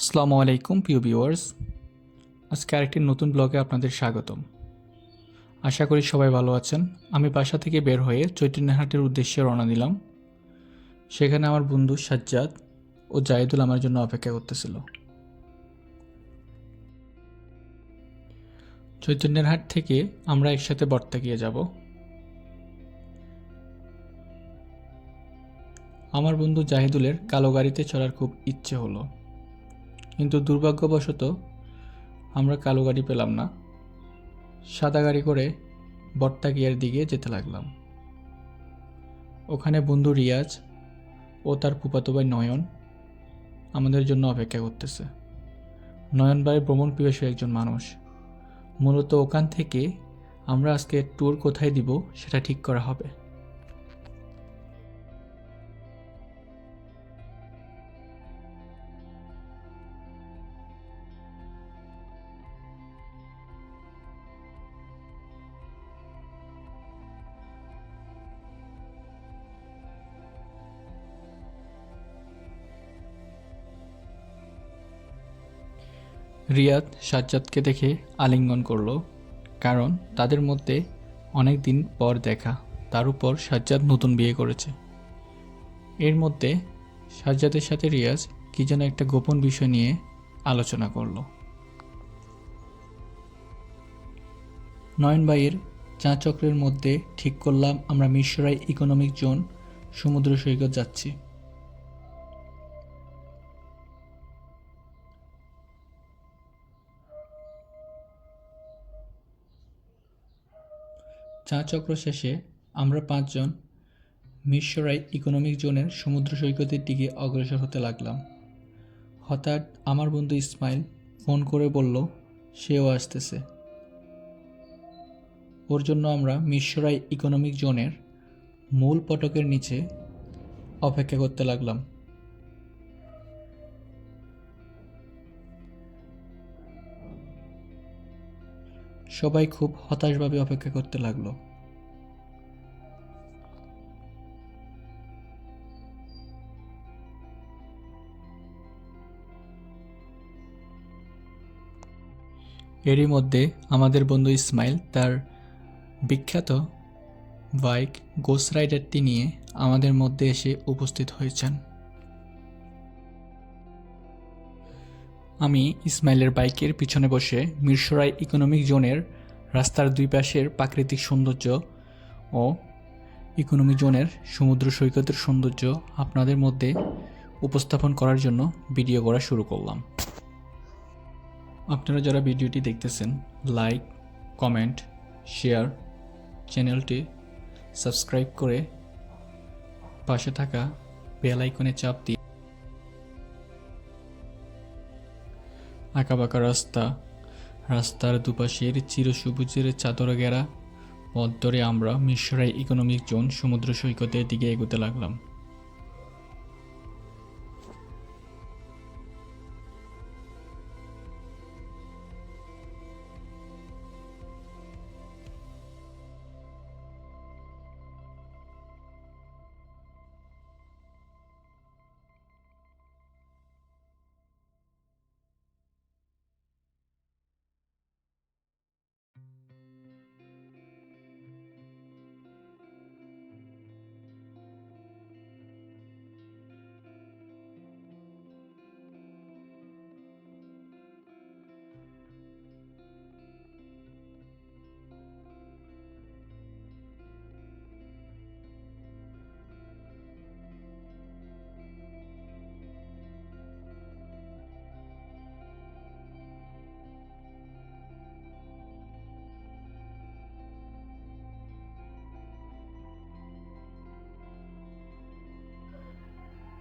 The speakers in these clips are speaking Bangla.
আসসালামু আলাইকুম, প্রিয় ভিউয়ার্স। আজকে আরেকটি নতুন ব্লগে আপনাদের স্বাগতম। আশা করি সবাই ভালো আছেন। আমি বাসা থেকে বের হয়ে চৈতন্যহাটের উদ্দেশ্যে রওনা দিলাম। সেখানে আমার বন্ধু সাজ্জাদ ও জাহিদুল আমার জন্য অপেক্ষা করতেছিল। চৈতন্যের হাট থেকে আমরা একসাথে বর্তা গিয়ে যাব। আমার বন্ধু জাহিদুলের কালো গাড়িতে চড়ার খুব ইচ্ছে হলো। কিন্তু দুর্ভাগ্যবশত আমরা কালো গাড়ি পেলাম না। সাদা গাড়ি করে বট্টাগিয়ার দিকে যেতে লাগলাম। ওখানে বন্ধু রিয়াজ ও তার ফুপাতো ভাই নয়ন আমাদের জন্য অপেক্ষা করতেছে। নয়ন ভাই ভ্রমণ পিপাসী একজন মানুষ। মূলত ওখান থেকে আমরা আজকে ট্যুর কোথায় দিব সেটা ঠিক করা হবে। রিয়াদ সাজ্জাদকে দেখে আলিঙ্গন করল, কারণ তাদের মধ্যে অনেক দিন পর দেখা। তার উপর সাজ্জাদ নতুন বিয়ে করেছে। এর মধ্যে সাজ্জাদের সাথে রিয়াজ কি যেন একটা গোপন বিষয় নিয়ে আলোচনা করল। নয়ন ভাইয়ের চা চক্রের মধ্যে ঠিক করলাম আমরা মিশরাই ইকোনমিক জোন সমুদ্র সৈকত যাচ্ছি। চা চক্র শেষে আমরা পাঁচজন মিশরাই ইকোনমিক জোনের সমুদ্র সৈকতের দিকে অগ্রসর হতে লাগলাম। হঠাৎ আমার বন্ধু ইসমাইল ফোন করে বলল, সেও আসতেছে। ওর জন্য আমরা মিশরাই ইকোনমিক জোনের মূল পটকের নিচে অপেক্ষা করতে লাগলাম। সবাই খুব হতাশভাবে অপেক্ষা করতে লাগল। এরই মধ্যে আমাদের বন্ধু ইসমাইল তার বিখ্যাত বাইক গোস রাইডারটি নিয়ে আমাদের মধ্যে এসে উপস্থিত হয়েছেন। আমি ইসমাইলের বাইকের পিছনে বসে মিরসরাই ইকোনমিক জোনের রাস্তার দুই পাশের প্রাকৃতিক সৌন্দর্য ও ইকোনমিক জোনের সমুদ্র সৈকতের সৌন্দর্য আপনাদের মধ্যে উপস্থাপন করার জন্য ভিডিও করা শুরু করলাম। আপনারা যারা ভিডিওটি দেখতেছেন লাইক কমেন্ট শেয়ার চ্যানেলটি সাবস্ক্রাইব করে পাশে থাকা বেল আইকনে চাপ দিয়ে আঁকাবাঁকা রাস্তা, রাস্তার দুপাশের চিরসবুজের চাদর ঘেরা পথ ধরে আমরা মিশরাই ইকোনমিক জোন সমুদ্র সৈকতের দিকে এগোতে লাগলাম।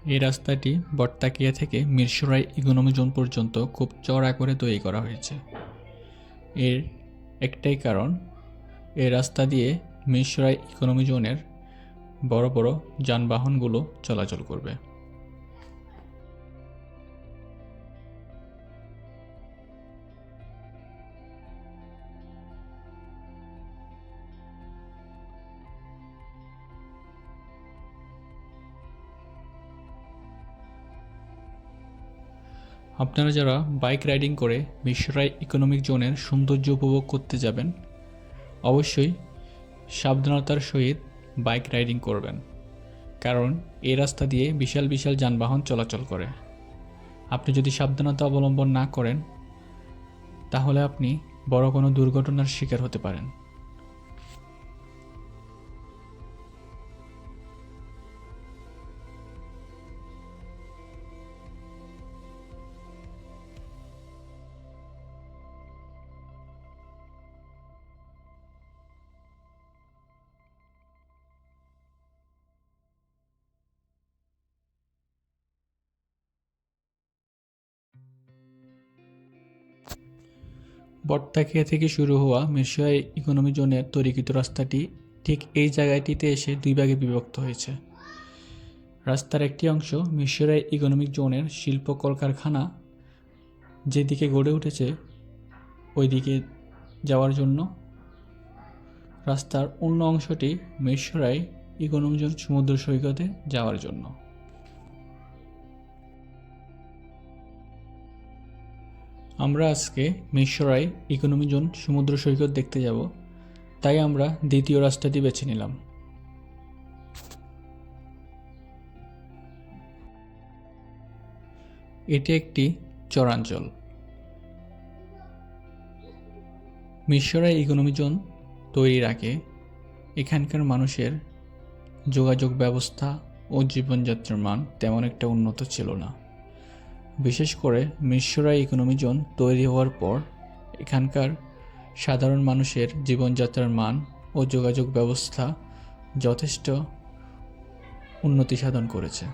এই রাস্তাটি বটতাকিয়া থেকে মিরসরাই ইকোনমি জোন পর্যন্ত খুব চড়া করে তৈরি করা হয়েছে। এর একটাই কারণ এই রাস্তা দিয়ে মিরসরাই ইকোনমি জোনের বড় বড় যানবাহনগুলো চলাচল করবে। আপনারা যারা বাইক রাইডিং করে মিশরাই ইকোনমিক জোনের সৌন্দর্য উপভোগ করতে যাবেন, অবশ্যই সাবধানতার সহিত বাইক রাইডিং করবেন, কারণ এই রাস্তা দিয়ে বিশাল বিশাল যানবাহন চলাচল করে। আপনি যদি সাবধানতা অবলম্বন না করেন, তাহলে আপনি বড় কোনো দুর্ঘটনার শিকার হতে পারেন। বটতাকিয়া থেকে শুরু হওয়া মিরসরাই ইকোনমি জোনের তৈরিকৃত রাস্তাটি ঠিক এই জায়গাটিতে এসে দুই ভাগে বিভক্ত হয়েছে। রাস্তার একটি অংশ মিরসরাই ইকোনমিক জোনের শিল্প কলকারখানা যেদিকে গড়ে উঠেছে ওই দিকে যাওয়ার জন্য। রাস্তার অন্য অংশটি মিরসরাই ইকোনমি জোন সমুদ্র সৈকতে যাওয়ার জন্য। আমরা আজকে মিশরাই ইকোনমি জোন সমুদ্র সৈকত দেখতে যাব। তাই আমরা দ্বিতীয় রাস্তাটি বেছে নিলাম। এটি একটি চরাঞ্চল। মিশরাই ইকোনমি জোন তৈরির আগে এখানকার মানুষের যোগাযোগ ব্যবস্থা ও জীবনযাত্রার মান তেমন একটা উন্নত ছিল না। বিশেষ করে মিশরাই ইকোনমি জোন তৈরি হওয়ার পর, এখানকার সাধারণ মানুষের জীবনযাত্রার মান ও যোগাযোগ ব্যবস্থা যথেষ্ট উন্নতি সাধন করেছে।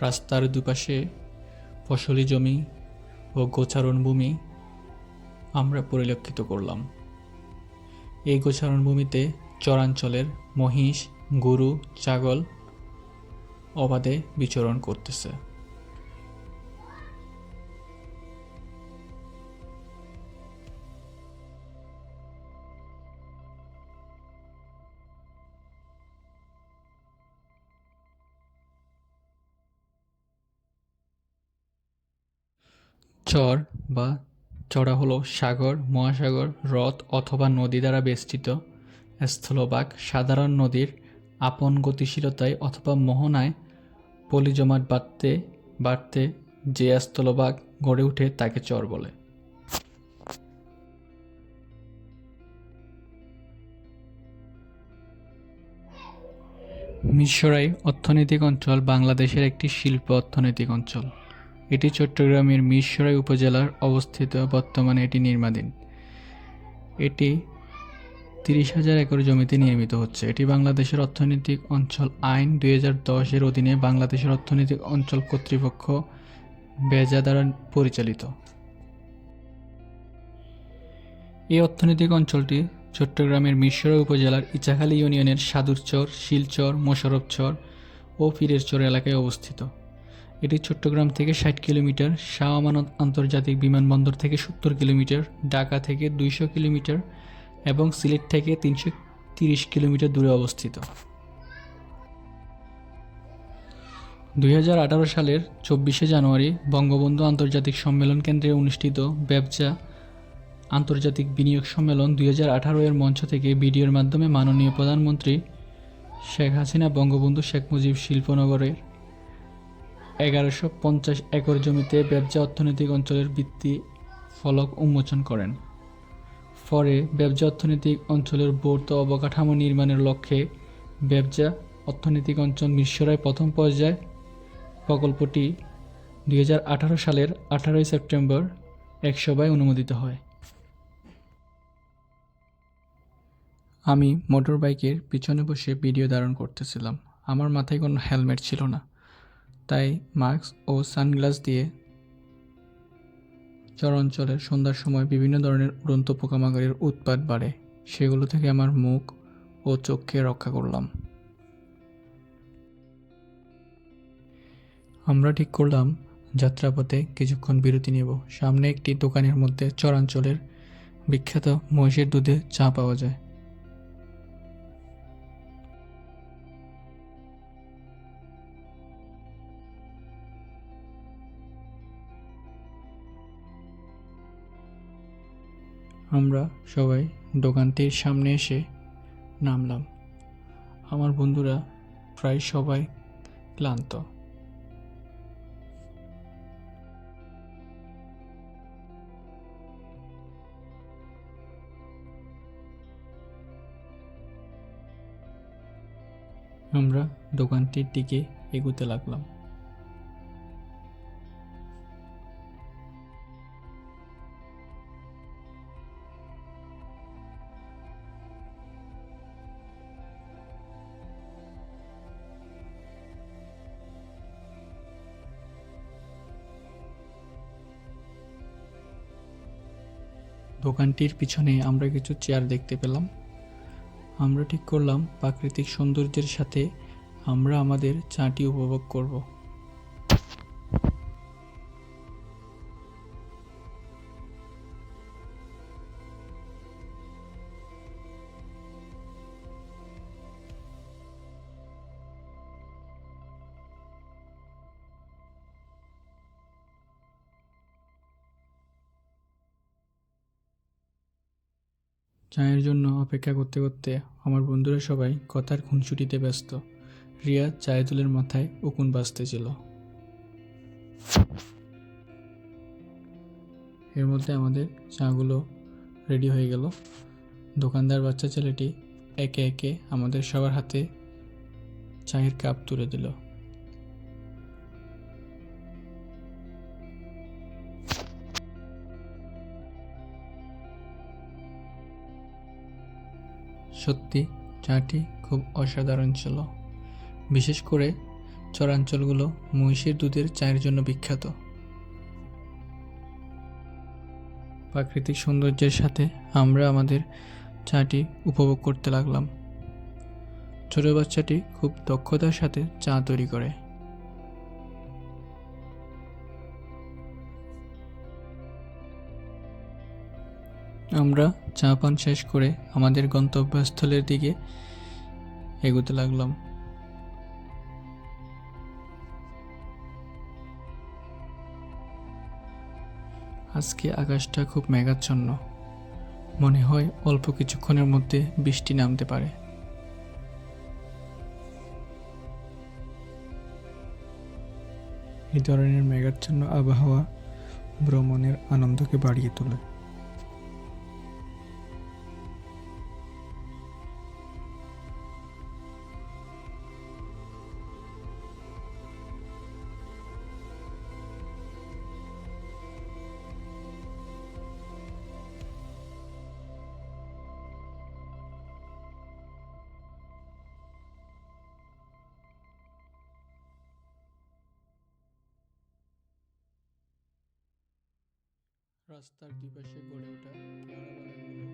রাস্তার দুপাশে ফসলি জমি ও গোচারণ ভূমি আমরা পরিলক্ষিত করলাম। এই গোচারণ ভূমিতে চরাঞ্চলের মহিষ গরু ছাগল অবাধে বিচরণ করতেছে। চর বা চড়া হলো সাগর, মহাসাগর, হ্রদ অথবা নদী দ্বারা বেষ্টিত। স্থলভাগ সাধারণ নদীর আপন গতিশীলতায় অথবা মোহনায় পলি জমাট বাড়তে বাড়তে যে স্থলভাগ গড়ে ওঠে তাকে চর বলে। মিশরাই অর্থনৈতিক অঞ্চল বাংলাদেশের একটি শিল্প অর্থনৈতিক অঞ্চল। এটি চট্টগ্রামের মিরসরাই উপজেলার অবস্থিত, বর্তমানে এটি নির্মাণাধীন এটি তিরিশ হাজার একর জমিতে নির্মিত হচ্ছে। এটি বাংলাদেশের অর্থনৈতিক অঞ্চল আইন দুই হাজার দশের অধীনে বাংলাদেশের অর্থনৈতিক অঞ্চল কর্তৃপক্ষ বেজা দ্বারা পরিচালিত। এই অর্থনৈতিক অঞ্চলটি চট্টগ্রামের মিরসরাই উপজেলার ইচাখালী ইউনিয়নের সাদুরচর, শিলচর, মোশারফচর ও পীরেরচর এলাকায় অবস্থিত। এটি চট্টগ্রাম থেকে ষাট কিলোমিটার, শাহ আমানত আন্তর্জাতিক বিমানবন্দর থেকে সত্তর কিলোমিটার, ঢাকা থেকে দুইশো কিলোমিটার এবং সিলেট থেকে তিনশো তিরিশ কিলোমিটার দূরে অবস্থিত। দুই হাজার আঠারো সালের চব্বিশে জানুয়ারি বঙ্গবন্ধু আন্তর্জাতিক সম্মেলন কেন্দ্রে অনুষ্ঠিত ব্যবসা আন্তর্জাতিক বিনিয়োগ সম্মেলন দুই হাজার আঠারো এর মঞ্চ থেকে ভিডিওর মাধ্যমে মাননীয় প্রধানমন্ত্রী শেখ হাসিনা, বঙ্গবন্ধু শেখ মুজিব শিল্পনগরের এগারোশো পঞ্চাশ একর জমিতে ব্যবসা অর্থনৈতিক অঞ্চলের ভিত্তি ফলক উন্মোচন করেন। পরে ব্যবসা অর্থনৈতিক অঞ্চলের ভৌত অবকাঠামো নির্মাণের লক্ষ্যে ব্যবসা অর্থনৈতিক অঞ্চল মিশরায় প্রথম পর্যায়ে। প্রকল্পটি দু হাজার আঠারো সালের আঠারোই সেপ্টেম্বর এক সভায় অনুমোদিত হয়। আমি মোটর বাইকের পিছনে বসে ভিডিও ধারণ করতেছিলাম। আমার মাথায় কোনো হেলমেট ছিল না। তাই মাস্ক ও সানগ্লাস দিয়ে চর অঞ্চলের সন্ধ্যার সময় বিভিন্ন ধরনের উড়ন্ত পোকামাকড়ের উৎপাত বাড়ে। সেগুলো থেকে আমার মুখ ও চোখকে রক্ষা করলাম। আমরা ঠিক করলাম, যাত্রাপথে কিছুক্ষণ বিরতি নেব। সামনে একটি দোকানের মধ্যে চরাঞ্চলের বিখ্যাত মহিষের দুধে চা পাওয়া যায়। আমরা সবাই দোকানটির সামনে এসে নামলাম। আমার বন্ধুরা প্রায় সবাই ক্লান্ত। আমরা দোকানটির দিকে এগুতে লাগলাম। দোকানটির পিছনে আমরা কিছু চেয়ার দেখতে পেলাম। আমরা ঠিক করলাম প্রাকৃতিক সৌন্দর্যের সাথে আমরা আমাদের চাটি উপভোগ করব। অপেক্ষা করতে করতে আমার বন্ধুরা সবাই কথার খুনসুটিতে ব্যস্ত। রিয়া চায়েতুলের মাথায় উকুন বাজতেছিল। এর মধ্যে আমাদের চাগুলো রেডি হয়ে গেল। দোকানদার বাচ্চা ছেলেটি একে একে আমাদের সবার হাতে চায়ের কাপ তুলে দিল। সত্যি চাটি খুব অসাধারণ ছিল। বিশেষ করে চরাঞ্চলগুলো মহিষের দুধের চায়ের জন্য বিখ্যাত। প্রাকৃতিক সৌন্দর্যের সাথে আমরা আমাদের চাটি উপভোগ করতে লাগলাম। ছোট বাচ্চাটি খুব দক্ষতার সাথে চা তৈরি করে। আমরা চা পান শেষ করে আমাদের গন্তব্যস্থলের দিকে এগোতে লাগলাম। আজকে আকাশটা খুব মেঘাচ্ছন্ন। মনে হয় অল্প কিছুক্ষণের মধ্যে বৃষ্টি নামতে পারে। এই ধরনের মেঘাচ্ছন্ন আবহাওয়া ভ্রমণের আনন্দকে বাড়িয়ে তোলে। রাস্তার দুপাশে গড়ে ওঠা পেয়ারা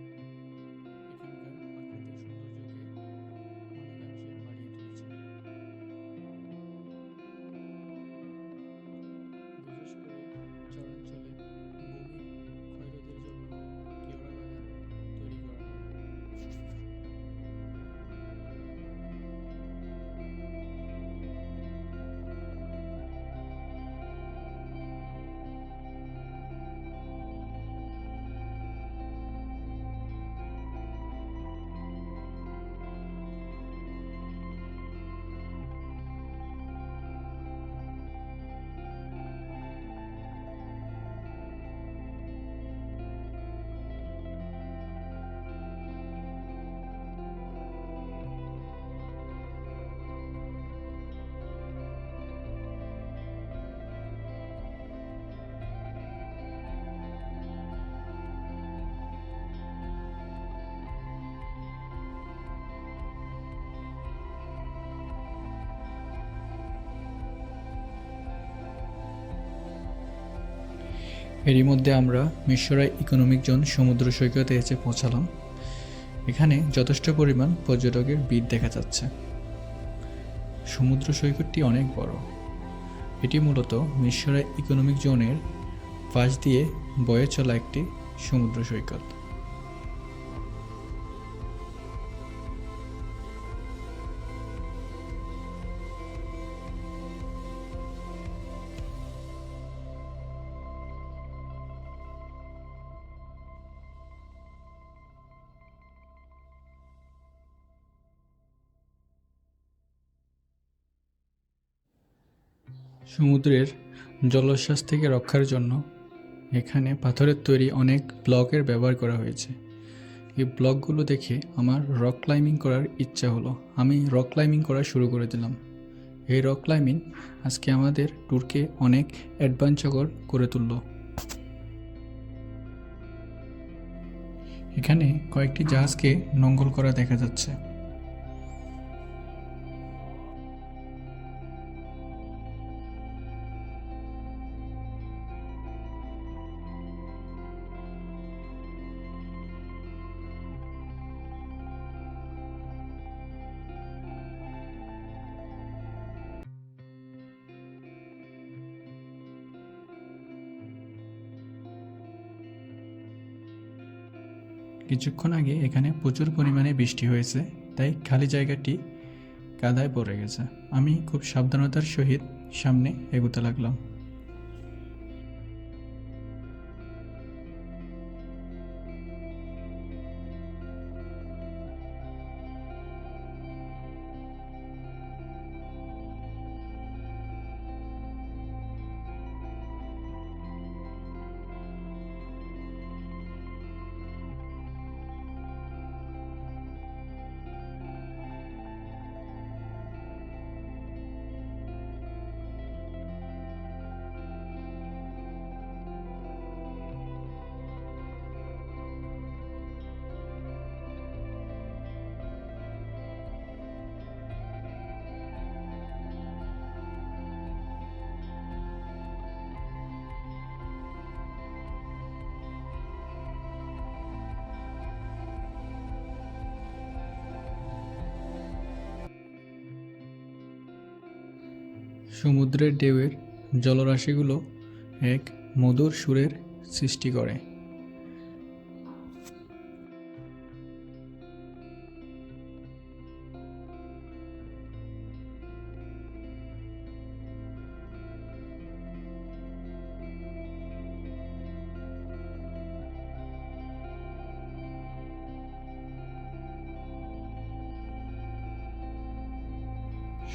এরই মধ্যে আমরা মিশরায় ইকোনমিক জোন সমুদ্র সৈকতে এসে পৌঁছালাম। এখানে যথেষ্ট পরিমাণ পর্যটকের ভিড় দেখা যাচ্ছে। সমুদ্র সৈকতটি অনেক বড়। এটি মূলত মিশরায় ইকোনমিক জোনের পাশ দিয়ে বয়ে চলা একটি সমুদ্র সৈকত। সমুদ্রের জলোচ্ছ্বাস থেকে রক্ষার জন্য এখানে পাথরের তৈরি অনেক ব্লকের ব্যবহার করা হয়েছে। এই ব্লকগুলো দেখে আমার রক ক্লাইম্বিং করার ইচ্ছা হলো। আমি রক ক্লাইম্বিং করা শুরু করে দিলাম। এই রক ক্লাইম্বিং আজকে আমাদের ট্যুরকে অনেক অ্যাডভেঞ্চার করে তুলল। এখানে কয়েকটি জাহাজকে নঙ্গল করা দেখা যাচ্ছে। কিছুক্ষণ আগে এখানে প্রচুর পরিমাণে বৃষ্টি হয়েছে, তাই খালি জায়গাটি কাদায় পড়ে গেছে। আমি খুব সাবধানতার সহিত সামনে এগোতে লাগলাম। সমুদ্রের ঢেউয়ের জলরাশিগুলো এক মধুর সুরের সৃষ্টি করে।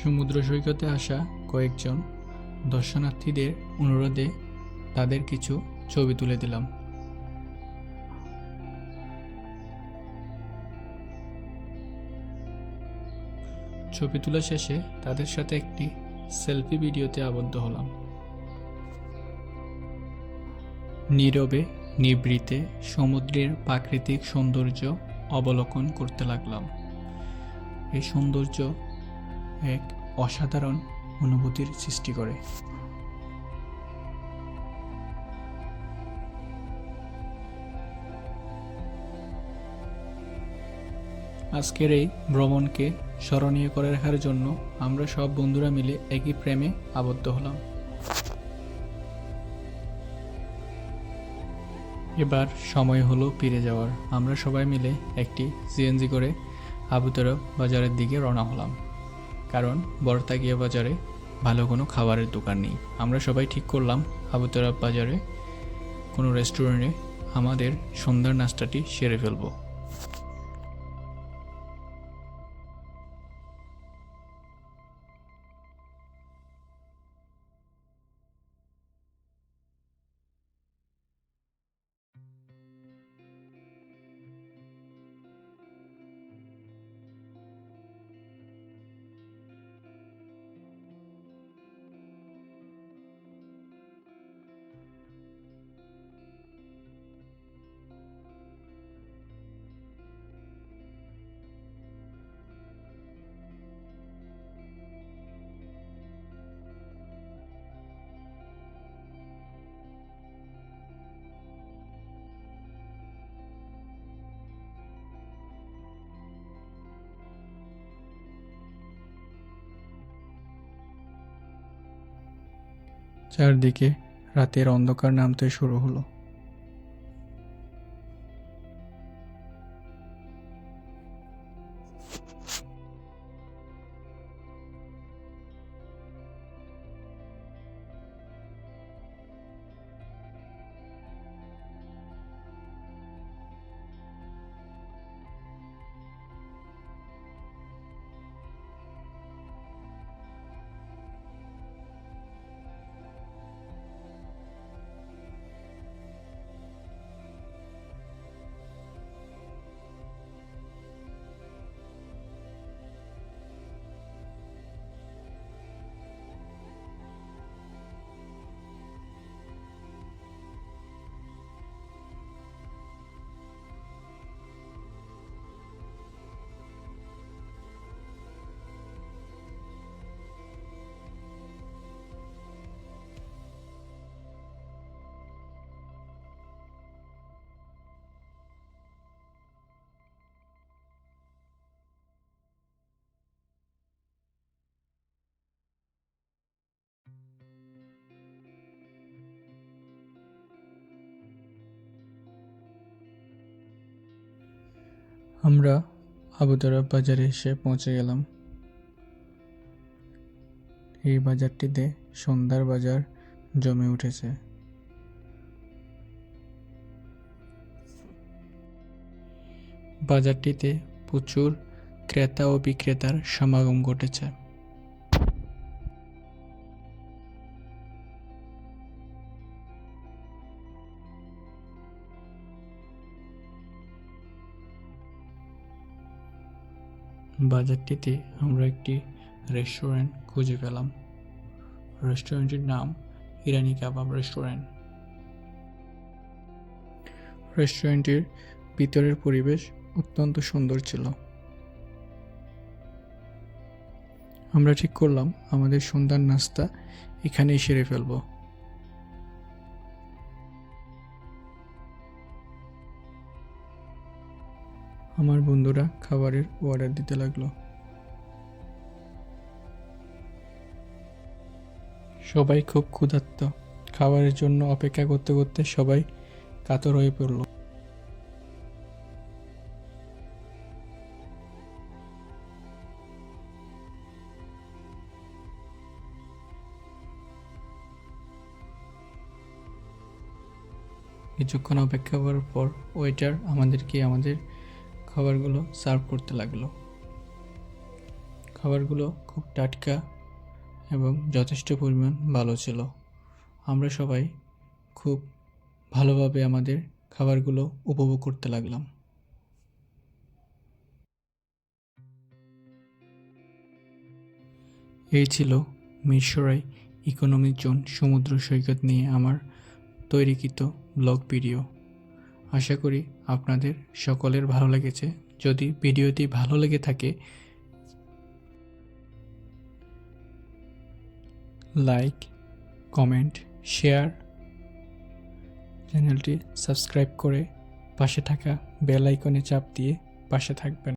সমুদ্র সৈকতে আসা কয়েকজন দর্শনার্থীদের অনুরোধে তাদের কিছু ছবি তুলে দিলাম। ছবি তোলা শেষে তাদের সাথে একটি সেলফি ভিডিওতে আবদ্ধ হলাম। নীরবে নিবৃতে সমুদ্রের প্রাকৃতিক সৌন্দর্য অবলোকন করতে লাগলাম। এই সৌন্দর্য এক অসাধারণ অনুভূতির সৃষ্টি করে। আজকের এই ভ্রমণকে স্মরণীয় করে রাখার জন্য আমরা সব বন্ধুরা মিলে একই প্রেমে আবদ্ধ হলাম। এবার সময় হলো ফিরে যাওয়ার। আমরা সবাই মিলে একটি সিএনজি করে আবুতরফ বাজারের দিকে রওনা হলাম। কারণ বড়তাগিয়া বাজারে ভালো কোনো খাবারের দোকান নেই। আমরা সবাই ঠিক করলাম আবুতরা বাজারে কোনো রেস্টুরেন্টে আমাদের সন্ধ্যার নাস্তাটি সেরে ফেলব। চারদিকে রাতের অন্ধকার নামতে শুরু হলো। আমরা আবুদারা বাজারে এসে পৌঁছে গেলাম। এই বাজারটিতে সন্ধ্যার বাজার জমে উঠেছে। বাজারটিতে প্রচুর ক্রেতা ও বিক্রেতার সমাগম ঘটেছে। বাজারটিতে আমরা একটি রেস্টুরেন্ট খুঁজে পেলাম। রেস্টুরেন্টটির নাম ইরানি কাবাব রেস্টুরেন্ট রেস্টুরেন্টের ভিতরের পরিবেশ অত্যন্ত সুন্দর ছিল। আমরা ঠিক করলাম, আমাদের সন্ধ্যার নাস্তা এখানেই সেরে ফেলব। আমার বন্ধুরা খাবারের অর্ডার দিতে লাগল। সবাই খুব ক্ষুধার্ত। খাবারের জন্য অপেক্ষা করতে করতে সবাই কাতর হয়ে পড়ল। কিছুক্ষণ অপেক্ষা করার পর ওয়েটার আমাদেরকে আমাদের খাবারগুলো সার্ভ করতে লাগল। খাবারগুলো খুব টাটকা এবং যথেষ্ট পরিমাণ ভালো ছিল। আমরা সবাই খুব ভালোভাবে আমাদের খাবারগুলো উপভোগ করতে লাগলাম। এই ছিল মিশরাই ইকোনমিক জোন সমুদ্র সৈকত নিয়ে আমার তৈরিকৃত ব্লগ ভিডিও। আশা করি আপনাদের সকলের ভালো লেগেছে। যদি ভিডিওটি ভালো লেগে থাকে লাইক কমেন্ট শেয়ার চ্যানেলটি সাবস্ক্রাইব করে পাশে থাকা বেল আইকনে চাপ দিয়ে পাশে থাকবেন।